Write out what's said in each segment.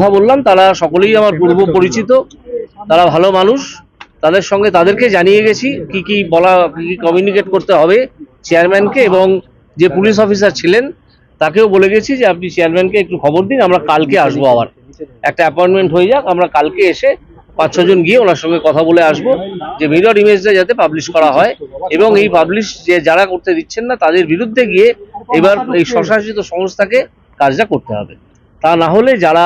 কথা বললাম, তারা সকলেই আমার পূর্ব পরিচিত, তারা ভালো মানুষ। তাদের সঙ্গে তাদেরকে জানিয়ে গেছি কি কি বলা, কি কি কমিউনিকেট করতে হবে চেয়ারম্যানকে এবং যে পুলিশ অফিসার ছিলেন, তাকেও বলে গেছি যে আপনি চেয়ারম্যানকে একটু খবর দিন, আমরা কালকে আসব আবার। একটা অ্যাপয়েন্টমেন্ট হয়ে যাক, আমরা কালকে এসে পাঁচ ছজন গিয়ে ওনার সঙ্গে কথা বলে আসব যে মিরর ইমেজটা যাতে পাবলিশ করা হয় এবং এই পাবলিশ যে যারা করতে দিচ্ছেন না, তাদের বিরুদ্ধে গিয়ে এবার এই স্বশাসিত সংস্থাকে কাজটা করতে হবে। তা না হলে যারা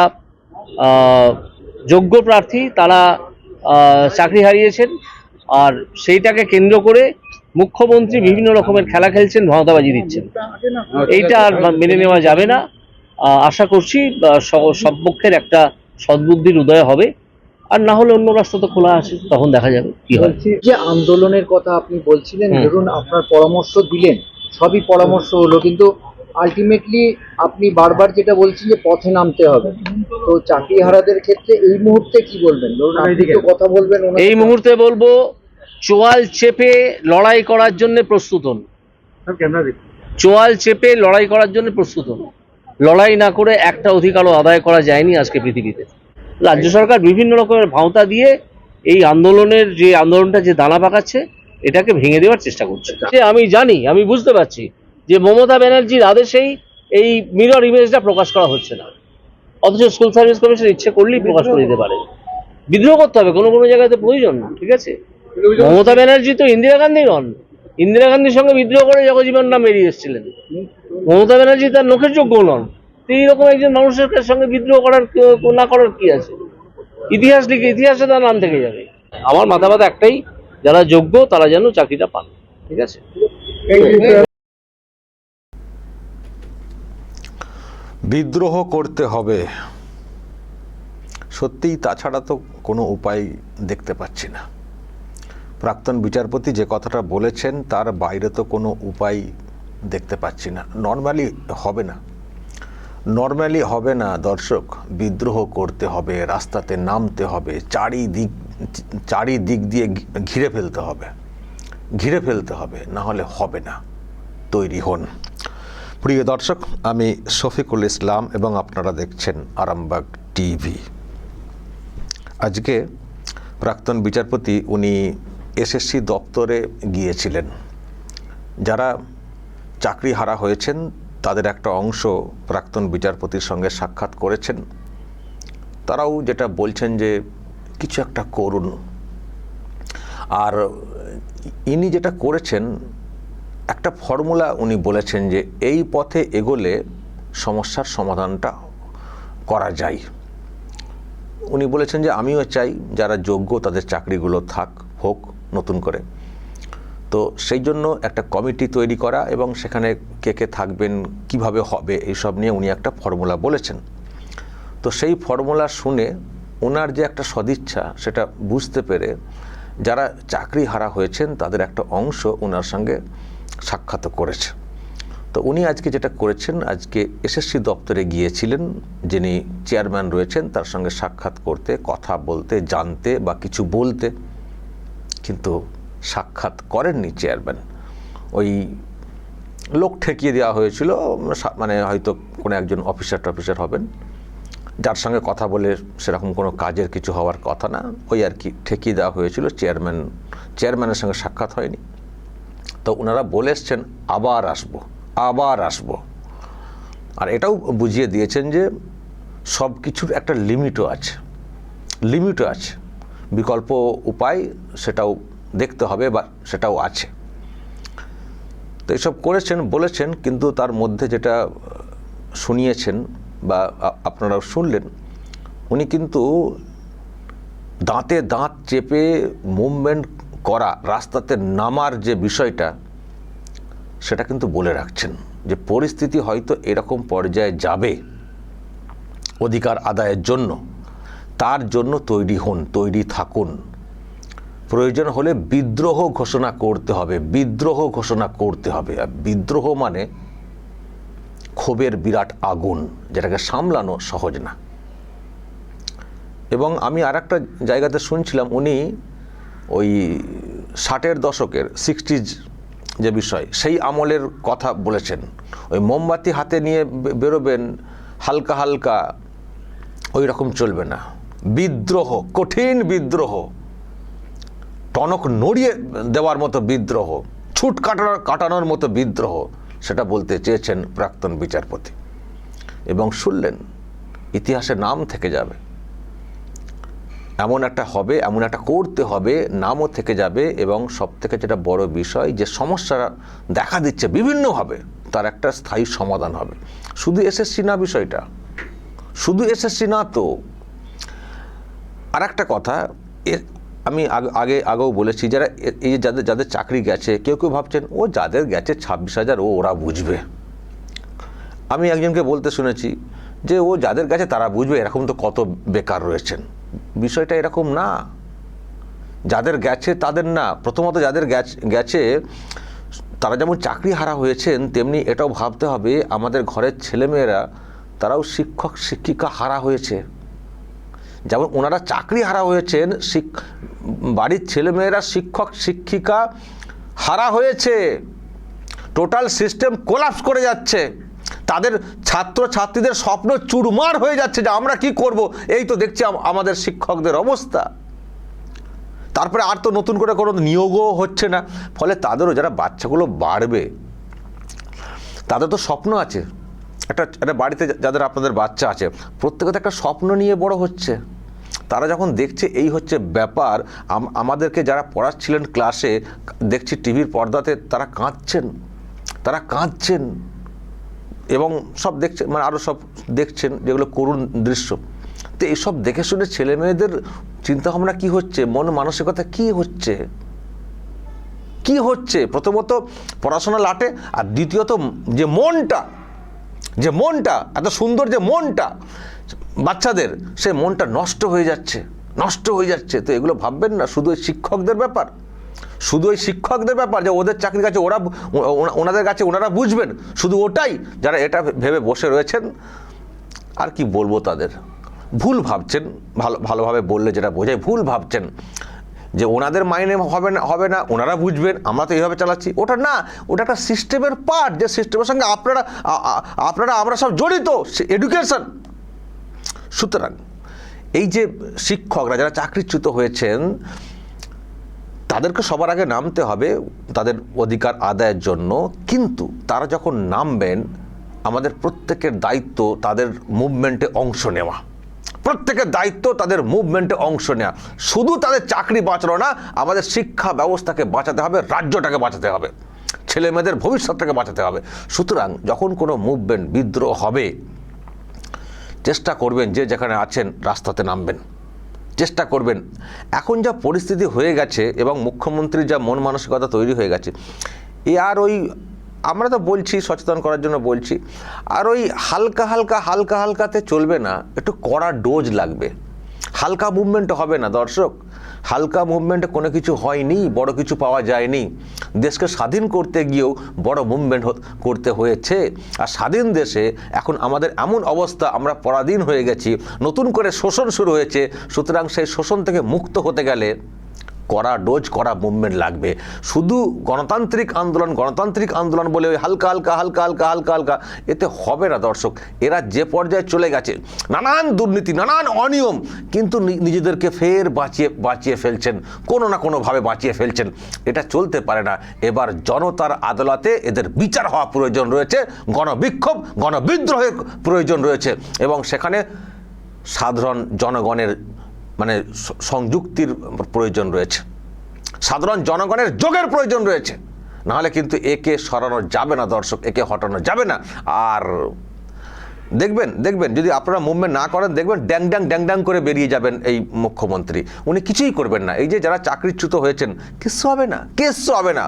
যোগ্য প্রার্থী তারা চাকরি হারিয়েছেন। আর সেইটাকে কেন্দ্র করে মুখ্যমন্ত্রী বিভিন্ন রকমের খেলা খেলছেন ভাওতাবাজি দিচ্ছেন। এইটা আর মেনে নেওয়া যাবে না। আশা করছি সব পক্ষের একটা সদ্বুদ্ধির উদয় হবে। আর না হলে অন্য রাস্তা তো খোলা আছে তখন দেখা যাবে কি হয়। যে আন্দোলনের কথা আপনি বলছিলেন ধরুন আপনার পরামর্শ দিলেন সবই পরামর্শ হলো কিন্তু আলটিমেটলি আপনি বারবার যেটা বলছেন যে পথে নামতে হবে। তো চাকরি হারাদের ক্ষেত্রে এই মুহূর্তে কি বলবেন? ধরুন আপনি তো কথা বলবেন এই মুহূর্তে বলব চোয়াল চেপে লড়াই করার জন্য প্রস্তুত হন। চোয়াল চেপে লড়াই করার জন্য প্রস্তুত হন। লড়াই না করে একটা অধিকারও আদায় করা যায়নি আজকে পৃথিবীতে। রাজ্য সরকার বিভিন্ন রকমের ভাওতা দিয়ে এই আন্দোলনের যে আন্দোলনটা যে দানা পাকাচ্ছে এটাকে ভেঙে দেওয়ার চেষ্টা করছে। আমি জানি আমি বুঝতে পারছি যে মমতা ব্যানার্জির আদেশেই এই মিরর ইমেজটা প্রকাশ করা হচ্ছে না। অথচ স্কুল সার্ভিস কমিশন ইচ্ছে করলেই প্রকাশ করে দিতে পারে। বিদ্রোহ করতে হবে, কোনো কোনো জায়গাতে প্রয়োজন ঠিক আছে? মমতা ব্যানার্জি তো ইন্দিরা গান্ধী নন। ইন্দিরা গান্ধীর সঙ্গে বিদ্রোহ করে জগজীবন নাম বেরিয়ে এসেছিলেন। মমতা ব্যানার্জি তার নখের যোগ্য নন। তো এইরকম একজন মানুষের সঙ্গে বিদ্রোহ করার না করার কি আছে? ইতিহাস লিখে, ইতিহাসে তার নাম থেকে যাবে। আমার মাথা একটাই, যারা যোগ্য তারা যেন চাকরিটা পান, ঠিক আছে? বিদ্রোহ করতে হবে। সত্যিই তাছাড়া তো কোনো উপায় দেখতে পাচ্ছি না। প্রাক্তন বিচারপতি যে কথাটা বলেছেন, তার বাইরে তো কোনো উপায় দেখতে পাচ্ছি না। নর্মালি হবে না। নর্মালি হবে না, দর্শক। বিদ্রোহ করতে হবে, রাস্তাতে নামতে হবে, চারিদিক চারিদিক দিয়ে ঘিরে ফেলতে হবে। ঘিরে ফেলতে হবে না হলে হবে না। তৈরি হন। প্রিয় দর্শক, আমি শফিকুল ইসলাম এবং আপনারা দেখছেন আরামবাগ টিভি। আজকে প্রাক্তন বিচারপতি, উনি এসএসসি দপ্তরে গিয়েছিলেন। যারা চাকরি হারা হয়েছেন, তাদের একটা অংশ প্রাক্তন বিচারপতির সঙ্গে সাক্ষাৎ করেছেন। তারাও যেটা বলছেন যে, কিছু একটা করুন। আর ইনি যেটা করেছেন একটা ফর্মুলা উনি বলেছেন যে এই পথে এগোলে সমস্যার সমাধানটা করা যায়। উনি বলেছেন যে আমিও চাই যারা যোগ্য তাদের চাকরিগুলো থাক, হোক, নতুন করে। তো সেই জন্য একটা কমিটি তৈরি করা এবং সেখানে কে কে থাকবেন, কীভাবে হবে, এইসব নিয়ে উনি একটা ফর্মুলা বলেছেন। তো সেই ফর্মুলা শুনে ওনার যে একটা সদিচ্ছা, সেটা বুঝতে পেরে যারা চাকরি হারা হয়েছেন, তাদের একটা অংশ ওনার সঙ্গে সাক্ষাৎ করেছে তো উনি আজকে যেটা করেছেন, আজকে এসএসসি দপ্তরে গিয়েছিলেন, যিনি চেয়ারম্যান রয়েছেন, তার সঙ্গে সাক্ষাৎ করতে, কথা বলতে, জানতে বা কিছু বলতে। কিন্তু সাক্ষাৎ করেননি চেয়ারম্যান। ওই লোক ঠেকিয়ে দেওয়া হয়েছিল মানে হয়তো কোনো একজন অফিসার টফিসার হবেন। যার সঙ্গে কথা বলে সেরকম কোনো কাজের কিছু হওয়ার কথা না। ওই আর কি ঠেকিয়ে দেওয়া হয়েছিল, চেয়ারম্যান, চেয়ারম্যানের সঙ্গে সাক্ষাৎ হয়নি। তো ওনারা বলে এসছেন, আবার আসব আবার আসব। আর এটাও বুঝিয়ে দিয়েছেন যে সব কিছুর একটা লিমিটও আছে লিমিটও আছে। বিকল্প উপায় সেটাও দেখতে হবে বা সেটাও আছে। তো এসব করেছেন, বলেছেন, কিন্তু তার মধ্যে যেটা শুনিয়েছেন বা আপনারাও শুনলেন, উনি কিন্তু দাঁতে দাঁত চেপে মুভমেন্ট করা, রাস্তাতে নামার যে বিষয়টা, সেটা কিন্তু বলে রাখছেন যে পরিস্থিতি হয়তো এরকম পর্যায়ে যাবে অধিকার আদায়ের জন্য। তার জন্য তৈরি হন, তৈরি থাকুন। প্রয়োজন হলে বিদ্রোহ ঘোষণা করতে হবে, বিদ্রোহ ঘোষণা করতে হবে। আর বিদ্রোহ মানে ক্ষোভের বিরাট আগুন, যেটাকে সামলানো সহজ না। এবং আমি আর একটা জায়গাতে শুনছিলাম, উনি ওই ষাটের দশকের সিক্সটিজ যে বিষয়, সেই আমলের কথা বলেছেন। ওই মোমবাতি হাতে নিয়ে বেরোবেন, হালকা হালকা, ওই রকম চলবে না। বিদ্রোহ, কঠিন বিদ্রোহ। টনক নড়িয়ে দেওয়ার মতো বিদ্রোহ, ছুট কাটানোর কাটানোর মতো বিদ্রোহ, সেটা বলতে চেয়েছেন প্রাক্তন বিচারপতি। এবং শুনলেন, ইতিহাসে নাম থেকে যাবে। এমন একটা হবে, এমন একটা করতে হবে, নামও থেকে যাবে এবং সব থেকে যেটা বড় বিষয়, যে সমস্যা দেখা দিচ্ছে বিভিন্নভাবে, তার একটা স্থায়ী সমাধান হবে। শুধু এসএসসি না বিষয়টা? শুধু এসএসসি না তো? আর একটা কথা আমি আগ- আগে, আগেও বলেছি, যারা এই যে যাদের যাদের চাকরি গেছে, কেউ কেউ ভাবছেন, ও যাদের গেছে ছাব্বিশ হাজার, ও ওরা বুঝবে। আমি একজনকে বলতে শুনেছি যে, ও যাদের কাছে তারা বুঝবে, এরকম তো কত বেকার রয়েছেন। বিষয়টা এরকম না। যাদের গেছে, তাদের না। প্রথমত যাদের গেছ- তারা যেমন চাকরি হারা হয়েছেন, তেমনি এটাও ভাবতে হবে, আমাদের ঘরের ছেলেমেয়েরা, তারাও শিক্ষক, শিক্ষিকা হারা হয়েছে। যেমন ওনারা চাকরি হারা হয়েছেন, শিক- বাড়ির ছেলেমেয়েরা শিক্ষক, শিক্ষিকা হারা হয়েছে। টোটাল সিস্টেম কোলাপস করে যাচ্ছে। তাদের ছাত্র ছাত্রীদের স্বপ্ন চুরমার হয়ে যাচ্ছে যে আমরা কি করব। এই তো দেখছি আমাদের শিক্ষকদের অবস্থা। তারপরে আর তো নতুন করে কোনো নিয়োগও হচ্ছে না। ফলে তাদেরও যারা বাচ্চাগুলো বাড়বে, তাদের তো স্বপ্ন আছে। একটা একটা বাড়িতে যাদের আপনাদের বাচ্চা আছে, প্রত্যেকে তো একটা স্বপ্ন নিয়ে বড় হচ্ছে। তারা যখন দেখছে এই হচ্ছে ব্যাপার, আম- আমাদেরকে যারা পড়াচ্ছিলেন ক্লাসে দেখছি টিভির পর্দাতে তারা কাঁদছেন। তারা কাঁদছেন। এবং সব দেখছেন মানে আরও সব দেখছেন যেগুলো করুণ দৃশ্য। তো এইসব দেখে শুনে ছেলে মেয়েদের চিন্তাভাবনা কী হচ্ছে? মন মানসিকতা কী হচ্ছে? কি হচ্ছে? প্রথমত পড়াশোনা লাটে, আর দ্বিতীয়ত যে মনটা যে মনটা, এত সুন্দর যে মনটা, বাচ্চাদের সে মনটা নষ্ট হয়ে যাচ্ছে, নষ্ট হয়ে যাচ্ছে। তো এগুলো ভাববেন না, শুধু শিক্ষকদের ব্যাপার। শুধু ওই শিক্ষকদের ব্যাপার যে ওদের চাকরির কাছে ওরা ওনাদের কাছে ওনারা বুঝবেন। শুধু ওটাই, যারা এটা ভেবে বসে রয়েছেন, আর কি বলব তাদের? ভুল ভাবছেন, ভালো, ভালোভাবে বললে যেটা বোঝায়, ভুল ভাবছেন। যে ওনাদের মাইনে হবে না হবে না, ওনারা বুঝবেন, আমরা তো এইভাবে চালাচ্ছি। ওটা না, ওটা একটা সিস্টেমের পার্ট যে সিস্টেমের সঙ্গে আপনারা আপনারা, আমরা সব জড়িত এডুকেশন সুতরাং, এই যে শিক্ষকরা যারা চাকরিচ্যুত হয়েছেন তাদেরকে সবার আগে নামতে হবে তাদের অধিকার আদায়ের জন্য। কিন্তু তারা যখন নামবেন, আমাদের প্রত্যেকের দায়িত্ব তাদের মুভমেন্টে অংশ নেওয়া। প্রত্যেকের দায়িত্ব তাদের মুভমেন্টে অংশ নেওয়া। শুধু তাদের চাকরি বাঁচানো না, আমাদের শিক্ষা ব্যবস্থাকে বাঁচাতে হবে, রাজ্যটাকে বাঁচাতে হবে ছেলে মেয়েদের ভবিষ্যৎটাকে বাঁচাতে হবে। সুতরাং যখন কোনো মুভমেন্ট বিদ্রোহ হবে, চেষ্টা করবেন যে যেখানে আছেন রাস্তাতে নামবেন। চেষ্টা করবেন। এখন যা পরিস্থিতি হয়ে গেছে এবং মুখ্যমন্ত্রীর যা মন মানসিকতা তৈরি হয়ে গেছে, এ আর ওই আমরা তো বলছি, সচেতন করার জন্য বলছি, আর ওই হালকা হালকা হালকা হালকাতে চলবে না, একটু কড়া ডোজ লাগবে। হালকা মুভমেন্ট হবে না, দর্শক। হালকা মুভমেন্টে কোনো কিছু হয়নি, বড় কিছু পাওয়া যায়নি। দেশকে স্বাধীন করতে গিয়েও বড় মুভমেন্ট করতে হয়েছে। আর স্বাধীন দেশে এখন আমাদের এমন অবস্থা, আমরা পরাধীন হয়ে গেছি। নতুন করে শোষণ শুরু হয়েছে, সুতরাং সেই শোষণ থেকে মুক্ত হতে গেলে কড়া ডোজ, করা মুভমেন্ট লাগবে। শুধু গণতান্ত্রিক আন্দোলন গণতান্ত্রিক আন্দোলন বলে ওই হালকা হালকা হালকা হালকা হালকা হালকা, এতে হবে না দর্শক। এরা যে পর্যায়ে চলে গেছে, নানান দুর্নীতি, নানান অনিয়ম, কিন্তু নিজেদেরকে ফের বাঁচিয়ে বাঁচিয়ে ফেলছেন, কোনো না কোনোভাবে বাঁচিয়ে ফেলছেন। এটা চলতে পারে না। এবার জনতার আদালতে এদের বিচার হওয়া প্রয়োজন রয়েছে, গণবিক্ষোভ, গণবিদ্রোহের প্রয়োজন রয়েছে। এবং সেখানে সাধারণ জনগণের মানে সংযুক্তির প্রয়োজন রয়েছে। সাধারণ জনগণের যোগের প্রয়োজন রয়েছে। নাহলে কিন্তু একে সরানো যাবে না, দর্শক, একে হটানো যাবে না। আর দেখবেন দেখবেন, যদি আপনারা মুভমেন্ট না করেন, দেখবেন ড্যাং ড্যাং ড্যাং ড্যাং করে বেরিয়ে যাবেন এই মুখ্যমন্ত্রী। উনি কিছুই করবেন না। এই যে যারা চাকরিচ্যুত হয়েছেন কিচ্ছু হবে না কিচ্ছু হবে না।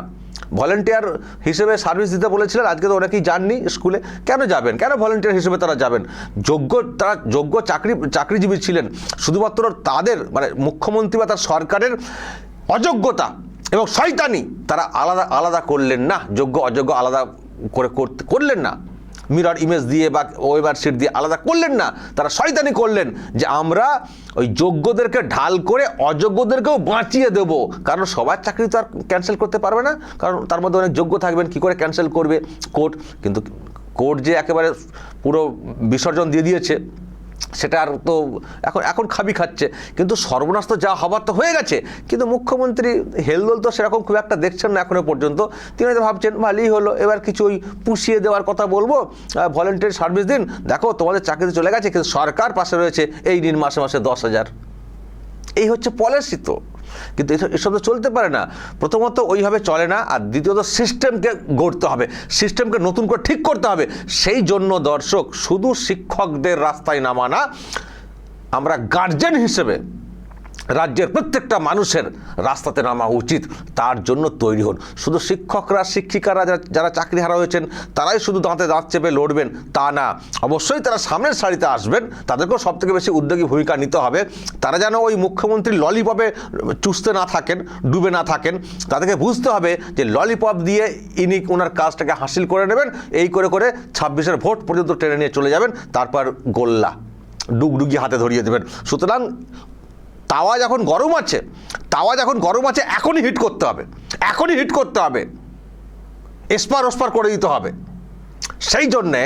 ভলেন্টিয়ার হিসেবে সার্ভিস দিতে বলেছিলেন, আজকে তো অনেকেই যাননি স্কুলে। কেন যাবেন? কেন ভলেন্টিয়ার হিসেবে তারা যাবেন? যোগ্য, তারা যোগ্য চাকরি, চাকরিজীবী ছিলেন। শুধুমাত্র তাদের মানে মুখ্যমন্ত্রী বা তার সরকারের অযোগ্যতা এবং শয়তানি তারা আলাদা আলাদা করলেন না। যোগ্য, অযোগ্য আলাদা করে করলেন না। মিরর ইমেজ দিয়ে বা ওয়েবার শিট দিয়ে আলাদা করলেন না, তারা শয়তানি করলেন যে আমরা ওই যোগ্যদেরকে ঢাল করে অযোগ্যদেরকেও বাঁচিয়ে দেব। কারণ সবার চাকরি তো আর ক্যান্সেল করতে পারবে না, কারণ তার মধ্যে অনেক যোগ্য থাকবেন, কি করে ক্যান্সেল করবে? কোর্ট, কিন্তু কোর্ট যে একেবারে পুরো বিসর্জন দিয়ে দিয়েছে সেটা আর তো এখন এখন খাবি খাচ্ছে। কিন্তু সর্বনাশ তো যা হবার তো হয়ে গেছে। কিন্তু মুখ্যমন্ত্রী হেলদোল তো সেরকম খুব একটা দেখছেন না এখনও পর্যন্ত। তিনি হয়তো ভাবছেন ভালোই হলো, এবার কিছু ওই পুষিয়ে দেওয়ার কথা বলব ভলেন্টিয়ার সার্ভিস দিন। দেখো, তোমাদের চাকরিতে চলে গেছে, কিন্তু সরকার পাশে রয়েছে এই দিন মাসে মাসে দশ হাজার। এই হচ্ছে পলিসি তো। কিন্তু এসব- তো চলতে পারে না। প্রথমত ওইভাবে চলে না, আর দ্বিতীয়ত সিস্টেমকে গড়তে হবে। সিস্টেমকে নতুন করে ঠিক করতে হবে। সেই জন্য দর্শক, শুধু শিক্ষকদের রাস্তায় নামানা, আমরা গার্জেন হিসেবে রাজ্যের প্রত্যেকটা মানুষের রাস্তাতে নামা উচিত, তার জন্য তৈরি হন। শুধু শিক্ষকরা, শিক্ষিকারা যারা- চাকরি হারা হয়েছেন, তারাই শুধু দাঁতে দাঁত চেপে লড়বেন, তা না। অবশ্যই তারা সামনের সারিতে আসবেন, তাদেরকেও সব থেকে বেশি উদ্যোগী ভূমিকা নিতে হবে। তারা যেন ওই মুখ্যমন্ত্রী ললিপপে চুষতে না থাকেন, ডুবে না থাকেন, তাদেরকে বুঝতে হবে যে ললিপপ দিয়ে ইনি ওনার কাজটাকে হাসিল করে নেবেন, এই করে করে ছাব্বিশের ভোট পর্যন্ত টেনে নিয়ে চলে যাবেন, তারপর গোল্লা, ডুগডুগি হাতে ধরিয়ে দেবেন। সুতরাং তাওয়া যখন গরম আছে, তাওয়া যখন গরম আছে, এখনই হিট করতে হবে। এখনই হিট করতে হবে। এসপার ওসপার করে দিতে হবে। সেই জন্যে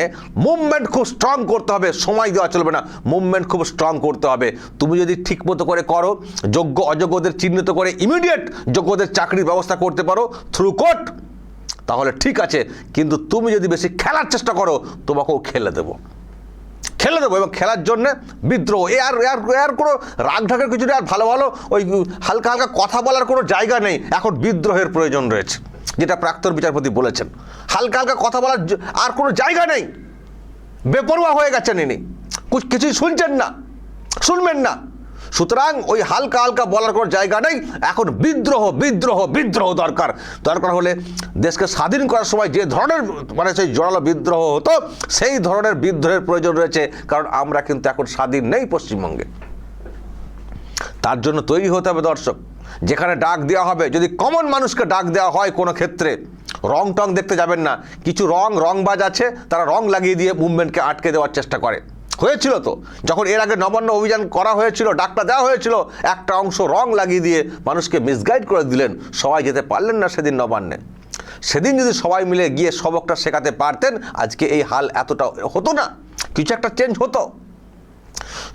মুভমেন্ট খুব স্ট্রং করতে হবে, সময় দেওয়া চলবে না। মুভমেন্ট খুব স্ট্রং করতে হবে। তুমি যদি ঠিক মতো করে করো, যোগ্য অযোগ্যদের চিহ্নিত করে ইমিডিয়েট যোগ্যদের চাকরির ব্যবস্থা করতে পারো থ্রু কোর্ট তাহলে ঠিক আছে। কিন্তু তুমি যদি বেশি খেলার চেষ্টা করো, তোমাকেও খেলে দেবো। খেলে দেবো এবং খেলার জন্যে বিদ্রোহ। এ আর এর এর কোনো রাগ ঢাকের কিছু আর ভালো ভালো ওই হালকা হালকা কথা বলার কোনো জায়গা নেই। এখন বিদ্রোহের প্রয়োজন রয়েছে, যেটা প্রাক্তন বিচারপতি বলেছেন। হালকা হালকা কথা বলার আর কোনো জায়গা নেই। বেপরোয়া হয়ে গেছেন ইনি। কুছ- কিছুই শুনছেন না। শুনবেন না। সুতরাং ওই হালকা হালকা বলার কোনো জায়গা নেই। এখন বিদ্রোহ বিদ্রোহ বিদ্রোহ দরকার। দরকার হলে দেশকে স্বাধীন করার সময় যে ধরনের মানে সেই জোরালো বিদ্রোহ হতো, সেই ধরনের বিদ্রোহের প্রয়োজন রয়েছে, কারণ আমরা কিন্তু এখন স্বাধীন নেই পশ্চিমবঙ্গে। তার জন্য তৈরি হতে হবে দর্শক। যেখানে ডাক দেওয়া হবে, যদি কমন মানুষকে ডাক দেওয়া হয় কোনো ক্ষেত্রে, রং টং দেখতে যাবেন না। কিছু রং রংবাজ আছে, তারা রং লাগিয়ে দিয়ে মুভমেন্টকে আটকে দেওয়ার চেষ্টা করে। হয়েছিল তো। যখন এর আগে নবান্ন অভিযান করা হয়েছিল, ডাকটা দেওয়া হয়েছিল, একটা অংশ রং লাগিয়ে দিয়ে মানুষকে মিসগাইড করে দিলেন, সবাই যেতে পারলেন না সেদিন নবান্নে। সেদিন যদি সবাই মিলে গিয়ে সবকটা শেখাতে পারতেন, আজকে এই হাল এতটা হতো না, কিছু একটা চেঞ্জ হতো।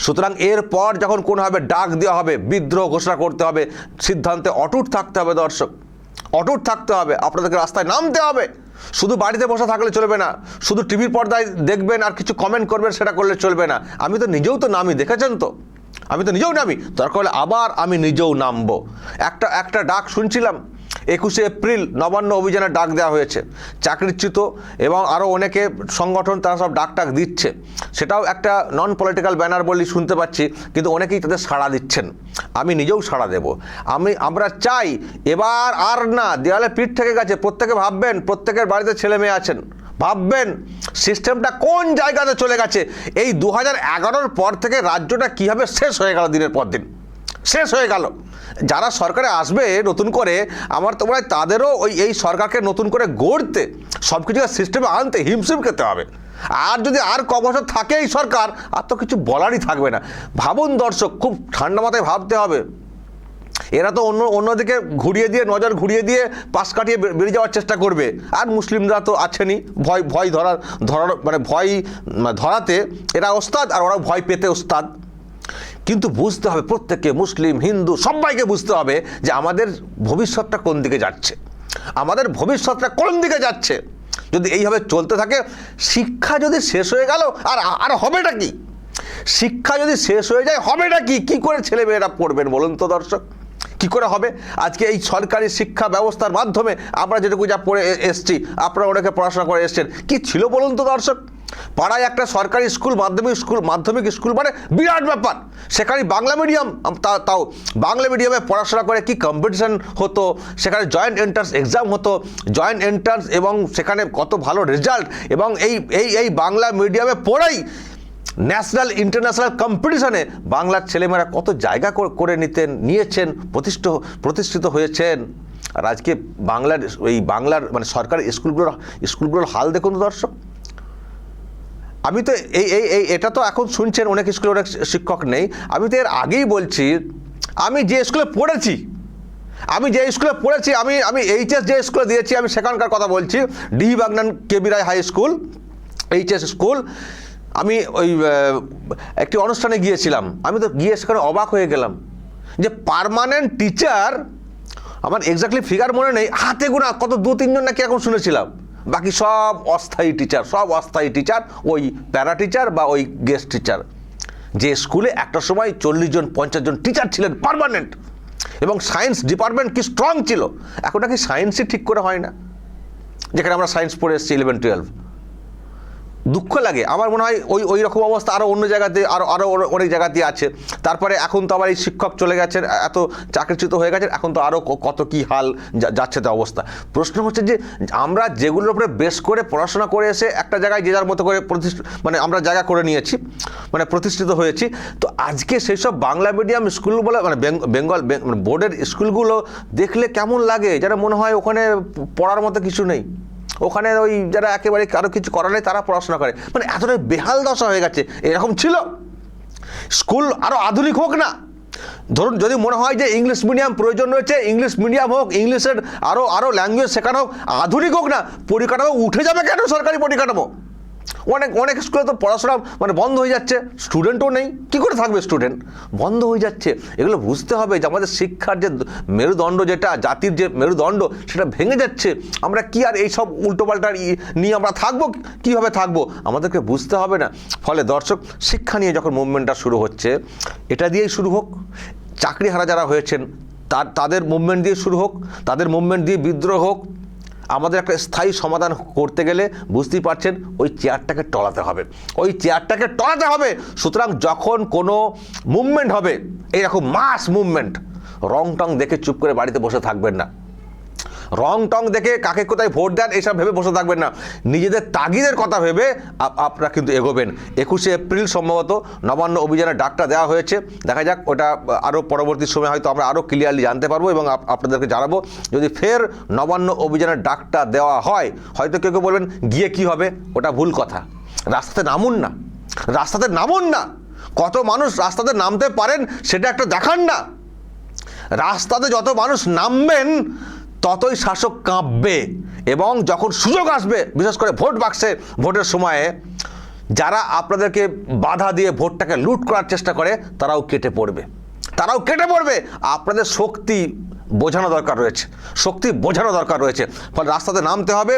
সুতরাং এরপর যখন কোনোভাবে ডাক দেওয়া হবে, বিদ্রোহ ঘোষণা করতে হবে, সিদ্ধান্তে অটুট থাকতে হবে দর্শক। অটুট থাকতে হবে, আপনাদেরকে রাস্তায় নামতে হবে। শুধু বাড়িতে বসা থাকলে চলবে না, শুধু টিভির পর্দায় দেখবেন আর কিছু কমেন্ট করবেন, সেটা করলে চলবে না। আমি তো নিজেও তো নামি, দেখেছেন তো? আমি তো নিজেও নামি, দরকার হলে আবার আমি নিজেও নামবো। একটা একটা ডাক শুনছিলাম একুশে এপ্রিল নবান্ন অভিযানের ডাক দেওয়া হয়েছে। চাকরিচ্যুত এবং আরও অনেকে সংগঠন তারা সব ডাক টাক দিচ্ছে। সেটাও একটা নন পলিটিক্যাল ব্যানার বলেই শুনতে পাচ্ছি, কিন্তু অনেকেই তাদের সাড়া দিচ্ছেন। আমি নিজেও সাড়া দেব। আমি, আমরা চাই এবার আর না দেওয়ালে পিঠ থেকে গেছে। প্রত্যেকে ভাববেন, প্রত্যেকের বাড়িতে ছেলে মেয়ে আছেন। ভাববেন, সিস্টেমটা কোন জায়গাতে চলে গেছে? এই দু হাজার পর থেকে রাজ্যটা কীভাবে শেষ হয়ে গেল দিনের পর দিন? শেষ হয়ে গেল। যারা সরকারে আসবে নতুন করে, আমার তো মনে হয় তাদেরও ওই, এই সরকারকে নতুন করে গড়তে সব কিছু সিস্টেমে আনতে হিমশিম খেতে হবে। আর যদি আর ক বছর থাকে এই সরকার, আর তো কিছু বলারই থাকবে না। ভাবুন দর্শক, খুব ঠান্ডা মাথায় ভাবতে হবে। এরা তো অন্য, অন্যদিকে ঘুরিয়ে দিয়ে, নজর ঘুরিয়ে দিয়ে পাশ কাটিয়ে বেরিয়ে যাওয়ার চেষ্টা করবে। আর মুসলিমরা তো আছেনই। ভয় ভয় ধরার ধরার মানে ভয়, ধরাতে এরা ওস্তাদ, আর ওরা ভয় পেতে ওস্তাদ। কিন্তু বুঝতে হবে প্রত্যেককে, মুসলিম, হিন্দু, সবাইকে বুঝতে হবে যে আমাদের ভবিষ্যৎটা কোন দিকে যাচ্ছে। আমাদের ভবিষ্যৎটা কোন দিকে যাচ্ছে? যদি এইভাবে চলতে থাকে, শিক্ষা যদি শেষ হয়ে গেল, আর আর হবেটা কি? শিক্ষা যদি শেষ হয়ে যায়, হবেটা কি? কি করে ছেলেমেয়েরা পড়বেন বলুন তো দর্শক? কি করে হবে? আজকে এই সরকারি শিক্ষা ব্যবস্থার মাধ্যমে আমরা যেটুকু যা পড়ে এসছি, আপনারা অনেকে পড়াশোনা করে এসছেন, কি ছিল বলুন তো দর্শক? পাড়ায় একটা সরকারি স্কুল, মাধ্যমিক স্কুল মাধ্যমিক স্কুল মানে বিরাট ব্যাপার। সেখানে বাংলা মিডিয়াম তাও বাংলা মিডিয়ামে পড়াশোনা করে কি কম্পিটিশান হতো, সেখানে জয়েন্ট এন্ট্রান্স এক্সাম হতো জয়েন্ট এন্ট্রান্স এবং সেখানে কত ভালো রেজাল্ট এবং এই এই এই বাংলা মিডিয়ামে পড়াই ন্যাশনাল ইন্টারন্যাশনাল কম্পিটিশনে বাংলার ছেলেমেয়েরা কত জায়গা কর- নিতেন, নিয়েছেন, প্রতিষ্ঠ, প্রতিষ্ঠিত হয়েছেন। আর আজকে বাংলার, এই বাংলার মানে সরকারি স্কুলগুলোর স্কুলগুলোর হাল দেখুন দর্শক। আমি তো এই এই এই, এটা তো এখন শুনছেন, অনেক স্কুলে অনেক শিক্ষক নেই। আমি তো এর আগেই বলছি, আমি যে স্কুলে পড়েছি, আমি যে স্কুলে পড়েছি, আমি আমি এইচএস যে স্কুলে দিয়েছি, আমি সেখানকার কথা বলছি, D Bagnan KB Roy high school, HS school. আমি ওই একটি অনুষ্ঠানে গিয়েছিলাম। আমি তো গিয়ে সেখানে অবাক হয়ে গেলাম যে পার্মানেন্ট টিচার, আমার এক্স্যাক্টলি ফিগার মনে নেই, হাতে গোনা কত দু তিনজন নাকি এখন শুনেছিলাম। বাকি সব অস্থায়ী টিচার সব অস্থায়ী টিচার ওই প্যারা টিচার বা ওই গেস্ট টিচার যে স্কুলে একটা সময় চল্লিশ জন, পঞ্চাশ জন টিচার ছিলেন পারমানেন্ট এবং সায়েন্স ডিপার্টমেন্ট কি স্ট্রং ছিল? এখন নাকি সায়েন্সই ঠিক করে হয় না। যেখানে আমরা সায়েন্স পড়ে এসেছি ইলেভেন টুয়েলভ দুঃখ লাগে। আমার মনে হয় ওই ওই রকম অবস্থা আরও অন্য জায়গাতে আরও আরও অনেক জায়গাতে আছে। তারপরে এখন তো আবার এই শিক্ষক চলে গেছেন এত চাকরিচ্যুত হয়ে গেছেন, এখন তো আরও কত কি হাল যাচ্ছে তো অবস্থা। প্রশ্ন হচ্ছে যে, আমরা যেগুলোর উপরে বেশ করে পড়াশোনা করে এসে একটা জায়গায় যে যার মতো করে প্রতিষ্ঠ মানে আমরা জায়গা করে নিয়েছি মানে প্রতিষ্ঠিত হয়েছি, তো আজকে সেই সব বাংলা মিডিয়াম স্কুল বলে মানে বেঙ্গল মানে বোর্ডের স্কুলগুলো দেখলে কেমন লাগে? যেন মনে হয় ওখানে পড়ার মতো কিছু নেই। ওখানে ওই যারা একেবারে কারও কিছু করালে তারা পড়াশোনা করে। মানে এতটাই বেহাল দশা হয়ে গেছে, এরকম ছিল। স্কুল আরও আধুনিক হোক না। ধরুন, যদি মনে হয় যে ইংলিশ মিডিয়াম প্রয়োজন রয়েছে, ইংলিশ মিডিয়াম হোক, ইংলিশের আরও আরও ল্যাঙ্গুয়েজ শেখানো হোক, আধুনিক হোক না পরিকাঠামো উঠে যাবে কেন? সরকারি পরিকাঠামো অনেক অনেক স্কুলে তো পড়াশোনা মানে বন্ধ হয়ে যাচ্ছে। স্টুডেন্টও নেই। কি করে থাকবে স্টুডেন্ট? বন্ধ হয়ে যাচ্ছে। এগুলো বুঝতে হবে যে আমাদের শিক্ষার যে মেরুদণ্ড যেটা, জাতির যে মেরুদণ্ড, সেটা ভেঙে যাচ্ছে। আমরা কি আর এই সব উল্টোপাল্টা নিয়ে আমরা থাকব? কীভাবে থাকব? আমাদেরকে বুঝতে হবে না। ফলে দর্শক, শিক্ষা নিয়ে যখন মুভমেন্টটা শুরু হচ্ছে, এটা দিয়েই শুরু হোক। চাকরিহারা যারা হয়েছেন, তার, তাদের মুভমেন্ট দিয়ে শুরু হোক। তাদের মুভমেন্ট দিয়ে বিদ্রোহ হোক। আমাদের একটা স্থায়ী সমাধান করতে গেলে বুঝতেই পারছেন, ওই চেয়ারটাকে টলাতে হবে। ওই চেয়ারটাকে টলাতে হবে, সুতরাং যখন কোনো মুভমেন্ট হবে এইরকম মাস মুভমেন্ট রং টং দেখে চুপ করে বাড়িতে বসে থাকবেন না। রং টং দেখে কাকে কোথায় ভোট দেন, এসব ভেবে বসে থাকবেন না। নিজেদের তাগিদের কথা ভেবে আপ- আপনারা কিন্তু এগোবেন। একুশে এপ্রিল সম্ভবত নবান্ন অভিযানের ডাকটা দেওয়া হয়েছে। দেখা যাক, ওটা আরও পরবর্তী সময় হয়তো আমরা আরও ক্লিয়ারলি জানতে পারব এবং আপনাদেরকে জানাব। যদি ফের নবান্ন অভিযানের ডাকটা দেওয়া হয়, হয়তো কেউ কেউ বলবেন, গিয়ে কি হবে? ওটা ভুল কথা। রাস্তাতে নামুন না। রাস্তাতে নামুন না। কত মানুষ রাস্তাতে নামতে পারেন, সেটা একটা দেখান না। রাস্তাতে যত মানুষ নামবেন ততই শাসক কাঁপবে এবং যখন সুযোগ আসবে, বিশেষ করে ভোট বাক্সে, ভোটের সময়ে, যারা আপনাদেরকে বাধা দিয়ে ভোটটাকে লুট করার চেষ্টা করে, তারাও কেটে পড়বে। তারাও কেটে পড়বে। আপনাদের শক্তি বোঝানো দরকার রয়েছে, শক্তি বোঝানো দরকার রয়েছে। ফলে রাস্তাতে নামতে হবে।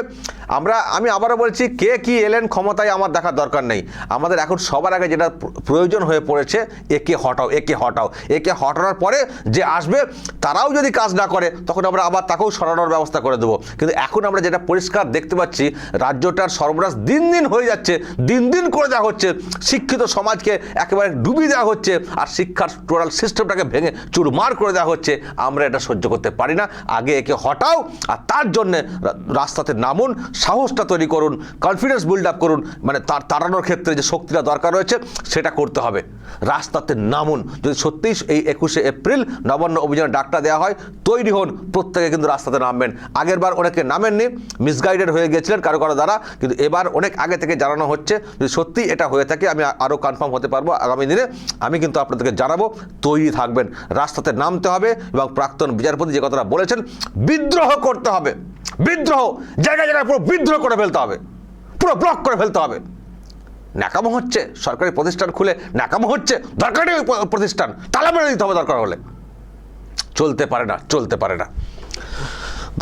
আমরা, আমি আবারও বলছি, কে কি এলেন, ক্ষমতায় আমার দেখার দরকার নেই। আমাদের এখন সবার আগে যেটা প্রয়োজন হয়ে পড়েছে একে হটাও একে হটাও। একে হটানোর পরে যে আসবে, তারাও যদি কাজ না করে, তখন আমরা আবার তাকেও সরানোর ব্যবস্থা করে দেবো। কিন্তু এখন আমরা যেটা পরিষ্কার দেখতে পাচ্ছি, রাজ্যটার সর্বনাশ দিন দিন হয়ে যাচ্ছে, দিন দিন করে দেওয়া হচ্ছে। শিক্ষিত সমাজকে একেবারে ডুবিয়ে দেওয়া হচ্ছে, আর শিক্ষার টোটাল সিস্টেমটাকে ভেঙে চুরমার করে দেওয়া হচ্ছে। আমরা এটা সহ্য করতে পারি না। আগে একে হটাও, আর তার জন্যে রাস্তাতে নামুন, সাহসটা তৈরি করুন কনফিডেন্স বিল্ড আপ করুন মানে তার তাড়ানোর ক্ষেত্রে যে শক্তিটা দরকার রয়েছে, সেটা করতে হবে। রাস্তাতে নামুন। যদি সত্যিই এই একুশে এপ্রিল নবান্ন অভিযানে ডাকটা দেওয়া হয়, তৈরি হন, প্রত্যেকে কিন্তু রাস্তাতে নামবেন। আগের বার অনেকে নামেননি মিসগাইডেড হয়ে গেছিলেন কারও কারও দ্বারা, কিন্তু এবার অনেক আগে থেকে জানানো হচ্ছে, যদি সত্যি এটা হয়ে থাকে, আমি আরও কনফার্ম হতে পারব আগামী দিনে। আমি কিন্তু আপনাদেরকে জানাব, তৈরি থাকবেন। রাস্তাতে নামতে হবে এবং প্রাক্তন বিচারপতি যে কথাটা বলেছেন, বিদ্রোহ করতে হবে। বিদ্রোহ, জায়গায় জায়গায় পুরো বিদ্রোহ করে ফেলতে হবে। পুরো ব্লক করে ফেলতে হবে। ন্যাকামো হচ্ছে, সরকারি প্রতিষ্ঠান খুলে ন্যাকামো হচ্ছে দরকারি প্রতিষ্ঠান। তালা মেরে দিতে হবে দরকার হলে। চলতে পারে না, চলতে পারে না।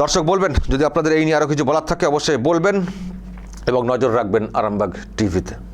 দর্শক বলবেন, যদি আপনাদের এই নিয়ে আরও কিছু বলার থাকে, অবশ্যই বলবেন এবং নজর রাখবেন আরামবাগ টিভিতে।